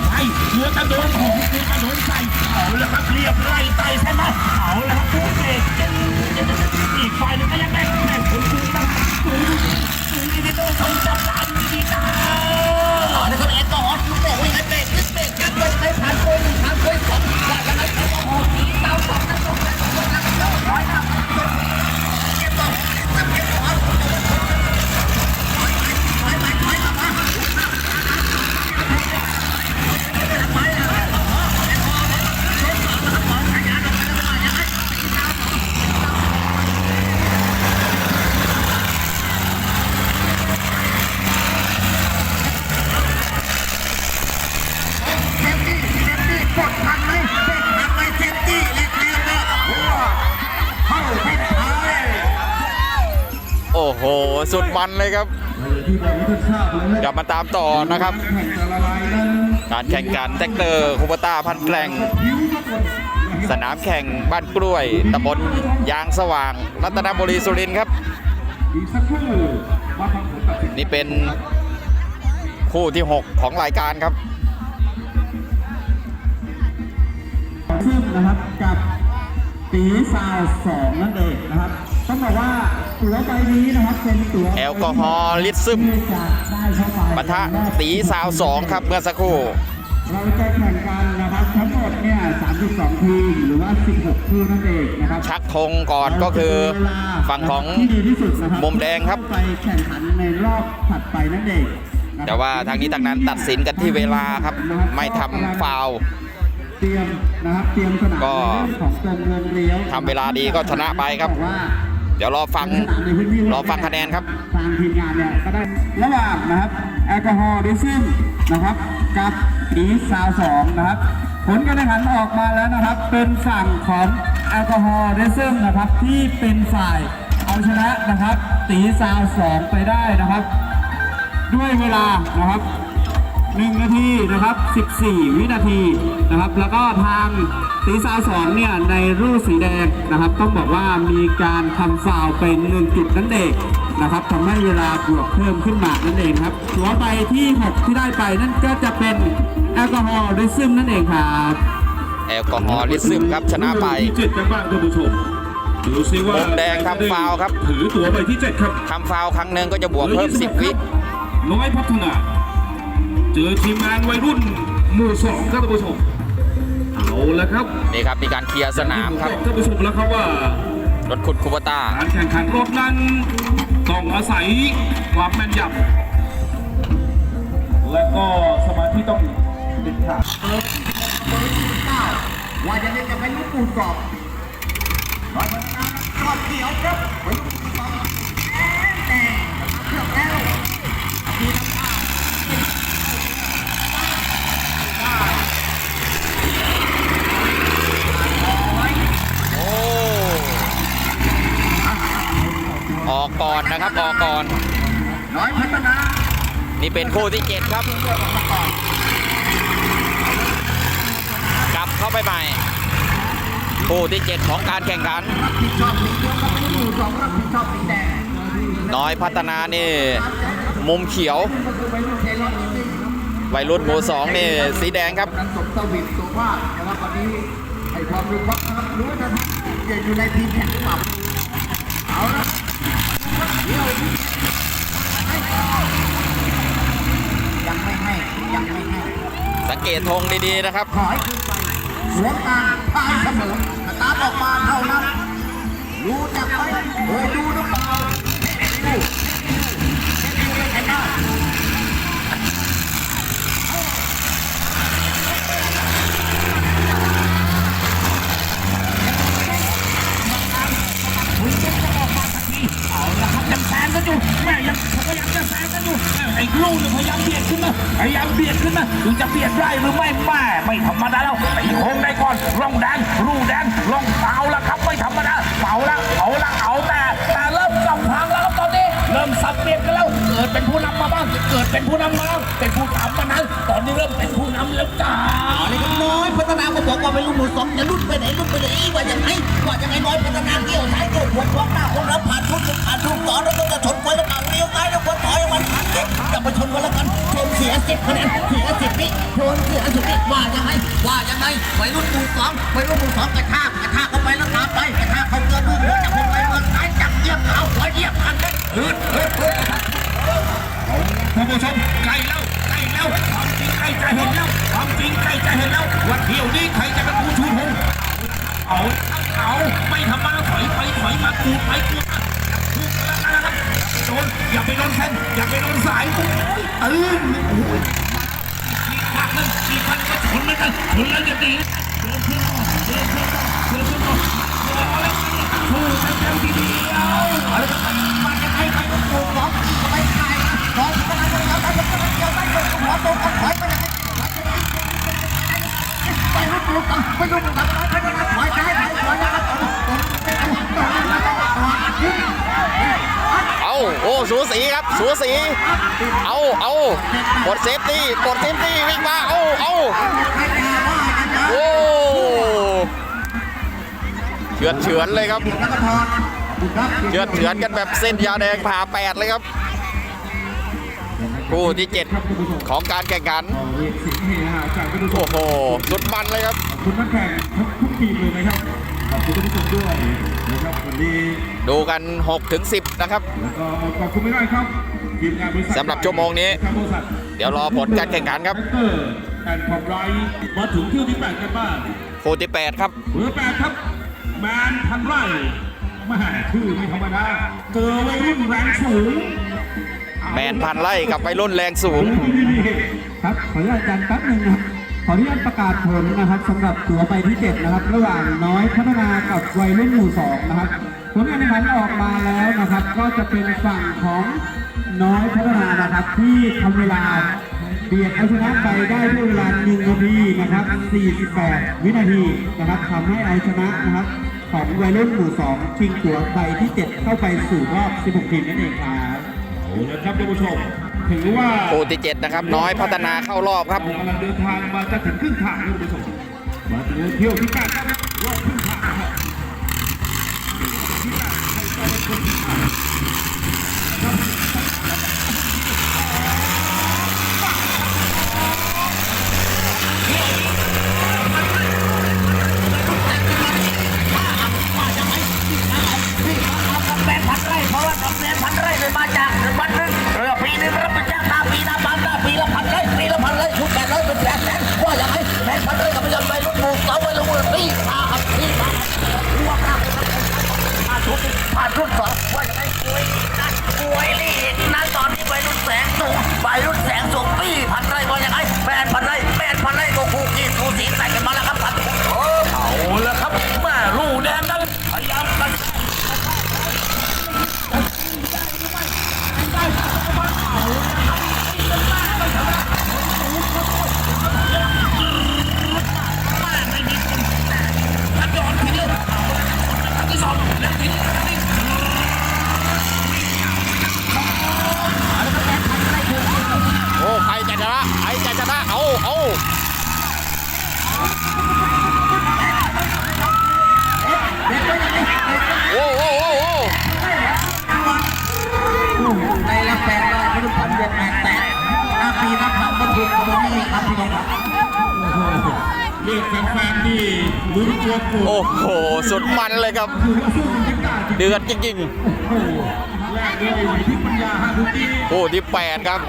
ากันไหมไม่ใช่เรือจะโดนของเรือจะโดนใส่เอาละครับเรียบไล่ไตใช่ไหมเอาละครับผู้เอกอีกฝ่ายหนึงก็ยังได้แม่ผมคือตั้งคุณคุณนี่ต้องทำจับตามดีตาเอาละครับแอลกอฮอล์คุณบอกว่ายังไงเบรกนิดเบรกกันเลยใช้ผ่านโค้งหนึ่งผ่านโค้งสองว่ายังไงแอลกออกตีตาวสอง มันเลยครับกลับมาตามต่อนะครับ การแข่งขันแท็กเตอร์คูปต้าพันแกร่งสนามแข่งบ้านกล้วยตำบลยางสว่าง รัตนบุรีสุรินทร์ครับอีกสักครู่มาทำผลตัดสินนี่เป็นคู่ที่ 6 ของรายการครับซึ่งนะครับกับตีซาวสองนั่นเองนะครับ ต้องบอกว่า ตั๋วใบนี้นะครับเป็นตั๋วแอลกอฮอล์ลิตรซึมที่จะได้เข้าไปปะทะตีสาวสองครับเมื่อสักครู่เราจะแข่งกันนะครับทั้งหมดเนี่ย32 ทีมหรือว่า 16 คู่นั่นเองนะครับชักธงก่อนก็คือฝั่งของที่ดีที่สุดนะครับมุมแดงครับไปแข่งขันในรอบถัดไปนั่นเองนะครับแต่ว่าทางนี้ทางนั้นตัดสินกันที่เวลาครับ ไม่ทำฟาวล์เตรียมนะครับเตรียมสนามก็ในเรื่องของตรงเงินเลี้ยวทำเวลาดีก็ชนะไปครับอกว่า เดี๋ยวรอฟังรอฟังคะแนนครับทางทีมงานเนี่ยก็ได้ระหว่างนะครับแอลกอฮอล์ดิซึมนะครับ กับอีซาวสองนะครับ ผลการแข่งขันออกมาแล้วนะครับ เป็นฝั่งของแอลกอฮอล์ดิซึมนะครับที่เป็นฝ่ายเอาชนะนะครับ ตีซาวสองไปได้นะครับ ด้วยเวลานะครับ1นาทีนะครับ 14 วินาทีนะครับ แล้วก็ทาง ตีซาวสองเนี่ยในรูปสีแดงนะครับ ต้องบอกว่ามีการทำฟาวล์เป็น1จุดนั่นเองนะครับทำให้เวลาบวกเพิ่มขึ้นมานั่นเองครับตัวใบที่ 6 ที่ได้ไปนั่นก็จะเป็นแอลกอฮอล์ดิซึมนั่นเองครับแอลกอฮอล์ลิตรซึมครับชนะไปที่เจ็ดกันบ้างท่านผู้ชมดูซิว่ามุมแดงทำฟาวล์ครับถือตั๋วใบที่เจ็ดครับทำฟาวล์ครั้งหนึ่งก็จะบวกเพิ่ม10วิน้อยพัฒนา เจอทีมงานวัยรุ่นหมู่สองครับท่านผู้ชมเอา ละครับนี่ครับมีการเคลียร์สนามครับท่านผู้ชมแล้วครับว่ารถขุดคูปต้าการแข่งขันรถนั้นต้องอาศัยความแม่นยำและก็สมาธิต้องเด็ดขาดว่าจะได้จะเป็นลูกปูนกรอบร้อยพันนากรอบเขียวครับเป็นลูกปูนกรอบแดงเลือกแล้วมีน้ำตาล โอ้ ออกก่อนนะครับออกก่อนน้อยพัฒนานี่เป็นคู่ที่7ครับ กลับเข้าไปใหม่คู่ที่7ของการแข่งขันรับผิดชอบสีเขียวกับเป็นหมู่สองรับผิดชอบสีแดงน้อยพัฒนานี่ มุมเขียวก็คือวัยรุ่นเทเลอร์นิดนึงวัยรุ่นหมู่สองนี่สีแดงครับนั้นสมสวิตสุภาพนะครับวันนี้ให้ความรู้ครับนะครับรู้ว่าจะจะอยู่ในทีมแข่งหรือเปล่าเอาละเดี๋ ยังไม่ให้ยังไม่ให้สังเกตธงดีๆนะครับ ขอให้ขึ้นไปสวนตาตายเสมอแต่ตามออกมาเท่านั้นรู้จักไหมเคยดูหรือเปล่าดูดูเล่นกันได้ เอาละครับยังแซง กันอยู่แม่ยังพยายามจะแซงกันอยู่ไอ้ลูกเนี่ยพยายามเบียดขึ้นมาพยายามเบียดขึ้นมาดูจะเบียดได้หรือไม่แม่ไม่ธรรมดาแล้วตีโค้งได้ก่อนร่องแดงรูแดงร่องเปล่าละครับไม่ธรรมดาเปล่าละเอาละเอาแต่แต่เริ่มกำพังแล้วครับตอนนี้ เริ่มสับเปลี่ยนกันแล้ว กิดเป็นผู้นำมาบ้าง เกิดเป็นผู้นำมาบ้างเป็นผู้นำมานานตอนนี้เริ่มเป็นผู้นำแล้วจ้าอะไรกันน้อยพัฒนาก็บอกว่าเป็นลูกหมูสองจะรุ่นไปไหนรุ่นไปไหนว่าอย่างไรว่าอย่างไรน้อยพัฒนาเกี่ยวสายเกี่ยวหัวควงหน้าคนรับผ่านทุกผ่านทุกต่อแล้วก็จะชนไปแล้วก็เลี้ยวซ้ายแล้วก็ถอยมันผ่านเด็กจะไปชนกันแล้วกันชนเสียสิบคะแนนเสียสิบวิชนเสียสิบวิว่ายังไงว่ายังไงวัยรุ่นหมู่สองวัยรุ่นหมู่สองกระชากกระชากเข้าไปแล้วตามไปกระชากเขาเกินลูกหัวจับคนไปเมืองซ้ายจับเยี่ยบเขาหัวเยี่ยบกันเลยฮึดฮึดฮึด ท่านผู้ชมใกล้แล้วใกล้แล้วความจริงใกล้จะเห็นแล้วความจริงใกล้จะเห็นแล้วว่าเที่ยวนี้ใครจะเป็นผู้ชูธงเอาเอาไม่ทำมาถอยไปถอยมากูไปกูมาพูกแล้วนะครับโดนอย่าไปโดนแทนอย่าไปโดนสายโอ้ยตื่นโอ้ยขี่พักนั่นขี่พักก็ชนเลยกันชนแล้วจะตีเดินขึ้นต่อเดินขึ้นต่อเดินขึ้นต่อเอาแล้วสู้กันเต็มทีเดียวเอาแล้วครับ มันจะให้ไปลูกหมูสองไปขายสองคนนั้นเราได้ก็เกี่ยวได้ก็หัวโตกันถอยไปเลยไป ลูกหมูสองไปลูกหมูสองไปลูกหมูสองถอยซ้ายถอยขวานะครับเอาโอ้สูสีครับสูสีเอาเอาปลดเซฟตี้ปลดเซฟตี้วิ่งมาเอาเอาโอ้เฉือนเฉือนเลยครับเฉือนเฉือนกันแบบเส้นยาแดงผ่าแปดเลยครับคู่ที่ 7 ของการแข่งขัน โอ้โห สุดมันเลยครับ คุณนักแข่งทุกทุกทีมเลยนะครับขอบคุณท่านผู้ชมด้วยนะครับวันนี้ดูกัน6ถึง10 นะครับ แล้วก็ขอบคุณไม่ได้ครับทีมงานบริษัทสำหรับชั่วโมงนี้บริษัทเดี๋ยวรอผลการแข่งขันครับแอคเตอร์แอนด์คอมไรมาถึงเที่ยวที่แปดกันบ้างคู่ที่ 8 ครับ เบอร์แปดครับแมนพันไร่แม่ชื่อไม่ธรรมดาเจอวัยรุ่นแรงสูง แมนพันไล่กับไปรุ่นแรงสูง ครับขออนุญาตอาจารย์แป๊บหนึงนะครับ ขออนุญาตประกาศผลนะครับสำหรับตัวใบที่ 7 นะครับ ระหว่างน้อยพัฒนากับวัยรุ่นหมู่สองนะครับผลการแข่งขันออกมาแล้วนะครับ ก็จะเป็นฝั่งของน้อยพัฒนานะครับ ที่ทำเวลาเบียดเอาชนะไปได้ด้วยเวลา1นาทีนะครับ 48 วินาทีนะครับทำให้เอาชนะนะครับ ของวัยรุ่นหมู่สองชิงตัวใบที่ 7 เข้าไปสู่รอบ 16 ทีมนั่นเองครับโอ้นะครับท่านผู้ชม ถือว่าคู่ที่7นะครับ น้อยพัฒนาเข้ารอบครับเรากำลังเดินทางมาจะถึงครึ่งทางแล้วคุณผู้ชมมาถึงเที่ยวที่แปดครับรอบครึ่งทางครับแโกโอ้โห สุดมันเลยครับถือว่าสู้กันกล้าจริงเดือดจริงโอ้โหแรกเลยไหวที่ปัญญาฮะทุกทีๆคู่ที่8ครับ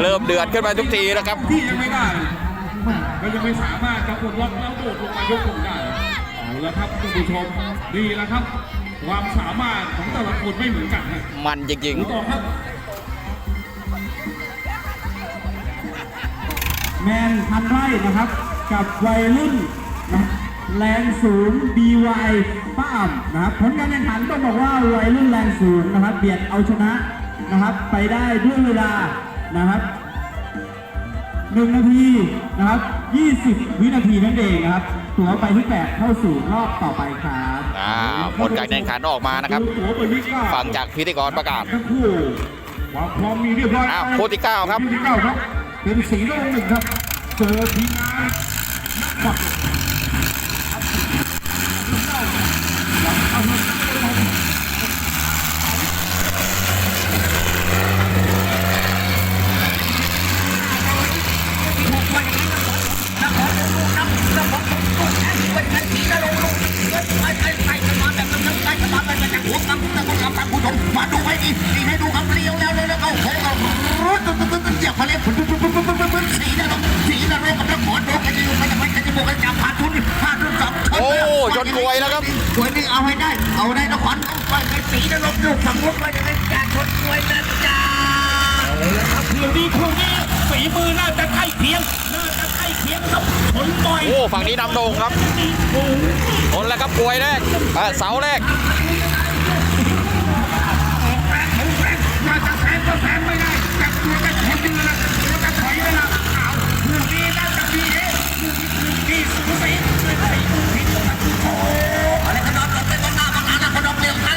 เริ่มเดือดขึ้นมาทุกทีแล้วครับที่ยังไม่ได้แม่ก็ยังไม่สามารถจะปลดล็อกแล้วโดดลงมายกลงได้เอาละครับท่านผู้ชมดีแล้วครับ ความสามารถของแต่ละคนไม่เหมือนกันนะมันจริงดูต่อครับแมนพันไร่นะครับ กับวัยรุ่นนะ แรงสูง BY ป้าอ่ำนะครับผลการแข่งขันต้องบอกว่าวัยรุ่นแรงสูงนะครับ เบียดเอาชนะนะครับ ไปได้ด้วยเวลานะครับหนึ่งนาทีนะครับ20วินาทีนั่นเองนะครับ ตั๋วไปที่8เข้าสู่รอบต่อไปครับอ่าผลการแข่งขันออกมานะครับ ฟังจากพิธีกรประกาศทั้งคู่ความพร้อมมีเรียบร้อยอ้าวคู่ที่เก้าครับคู่ที่เก้าครับเป็นสีโลงหนึ่งครับ เจอทีมงานนักบัตร มาดูไว้ดินี่ให้ดูครับเลี้ยวแล้วแล้วก็โค้งเอาตึ๊ดตึ๊ดตึ๊ดตึ๊ดเหยียบมาเลยตึ๊ดตึ๊ดตึ๊ดตึ๊ดตึ๊ดตึ๊ดสีนรกสีนรกกับนักหมอนรกกันอยู่กันจะไม่กันจะบอกกันจับผ่านทุนผ่านทุนสองโอ้ชนกลวยแล้วครับกลวยนี่เอาให้ได้ เอาได้นครต้องไปในสีนรกอยู่ฝั่งนู้นไปจะเป็นการชนกลวยนะจ๊ะเที่ยวนี้คู่นี้ฝีมือน่าจะใกล้เคียงน่าจะใกล้เคียงกับผลบ่อยโอ้ฝั่งนี้นำโด่งครับโอ้โหผลแล้วครับกลวยแรกเอ่อเสาแรก มาจะแซงก็แซงไม่ได้จับตัวกันคนเดียวนะตัวกันถอยเลยนะเอาคู่นี้น่าจะมีเอ๊ะนี่สูสีไม่ใช่คู่ผิดนะโอ้ อะไรขนมเป็นคนหน้าบางอันนะขนมเลี้ยงกัน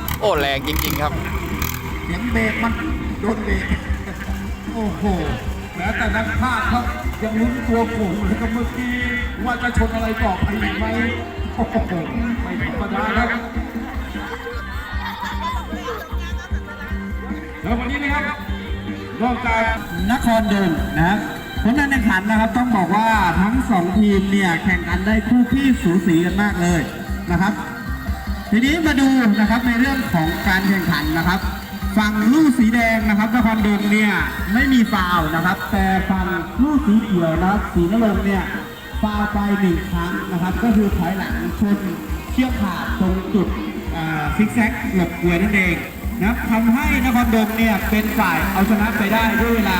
โอ้แรงจริง ๆ ครับเสียงเบรกมันโดนเบรกโอ้โหแม้แต่นักพากย์ครับยังลุ้นตัวโก่งเลยครับเมื่อกี้ว่าจะชนอะไรต่อไปอีกไหมโอ้โหไม่ธรรมดาครับแล้ววันนี้นะครับนอกจากนครเดินนะครับผลการแข่งขันนะครับต้องบอกว่าทั้งสองทีมเนี่ยแข่งกันได้คู่ขี้สูสีกันมากเลยนะครับ ทีนี้มาดูนะครับในเรื่องของการแข่งขันนะครับ ฝั่งลูกสีแดงนะครับนครดงเนี่ยไม่มีฟาวนะครับ แต่ฝั่งลูกสีเขียวนะครับสีนรงเนี่ยฟาวไปหนึ่งครั้งนะครับ ก็คือถอยหลังชนเชือกขาดตรงจุดซิกแซกหลบกลวยนั่นเองนะครับทำให้นครดงเนี่ยเป็นฝ่ายเอาชนะไปได้ด้วยเวลา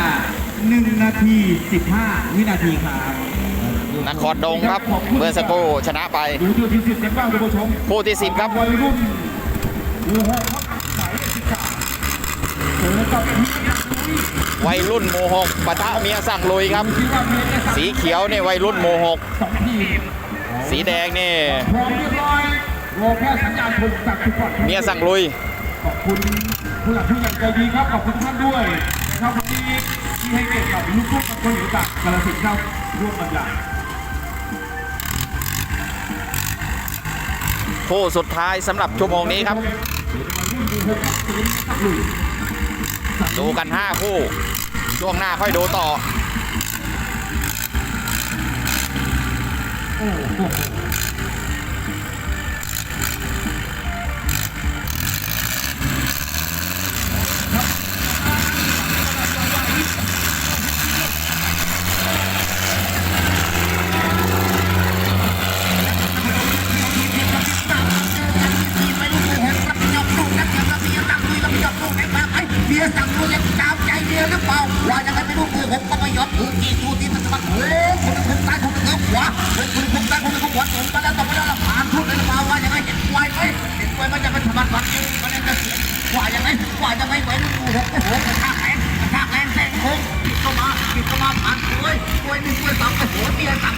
1 นาที 15 วินาทีครับ นครดงครับเมื่อสักครู่ชนะไปดูที่ที่สิบกันบ้างคุณผู้ที่10ครับวัยรุ่นโมหกปะทะเมียสั่งลุยครับ สีเขียวเนี่ยวัยรุ่นโมหก สีแดงเนี่ยเมียสั่งลุย ขอบคุณผู้หลักผู้ใหญ่ใจดีครับ ขอบคุณท่านด้วยครับวันนี้ที่ให้เกียรติกับลูกทุ่งคนหรือจากกาลสินครับร่วมบรรยาย คู่สุดท้ายสำหรับชั่วโมงนี้ครับ ดูกัน 5 คู่ ช่วงหน้าค่อยดูต่อ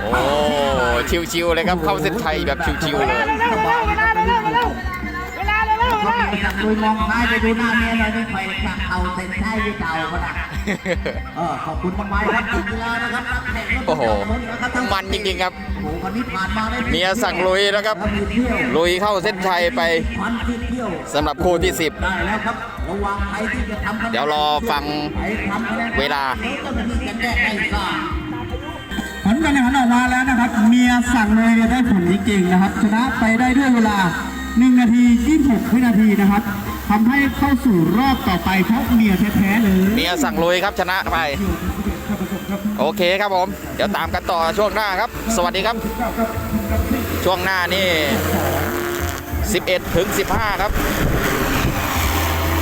โอ้ชิวๆเลยครับเข้าเส้นชัยแบบชิวๆเลยคุยมองซ้ายไปดูหน้าเมียหน่อยไม่ค่อยจะเอาเส้นชัยที่เก่าก็ได้ เออขอบคุณมากๆครับถึงเวลานะครับนักแข่งรถโอ้โหนะครับทั้งมันจริงๆครับ โอ้โหวันนี้ผ่านมาได้เมียสั่งลุยนะครับ แล้วมีเที่ยวลุยเข้าเส้นชัยไปพันที่เที่ยวสำหรับคู่ที่ได้แล้วครับระวังใครที่จะทำคะแนนเดี๋ยวรอฟังใครทำคะแนนเวลาเจ้าหน้าที่จะแก้ให้ทราบผลการแข่งขันออกมาแล้วนะครับ เมียสั่งเลยเนี่ยได้ผลจริงๆนะครับ ชนะไปได้ด้วยเวลา 1 นาที 26วินาทีนะครับ ทำให้เข้าสู่รอบต่อไปเพราะเมียแท้ๆเลยเมียสั่งลุยครับชนะไป โอเคครับผม เดี๋ยวตามกันต่อช่วงหน้าครับ สวัสดีครับ ช่วงหน้านี่ 11ถึง15 ครับ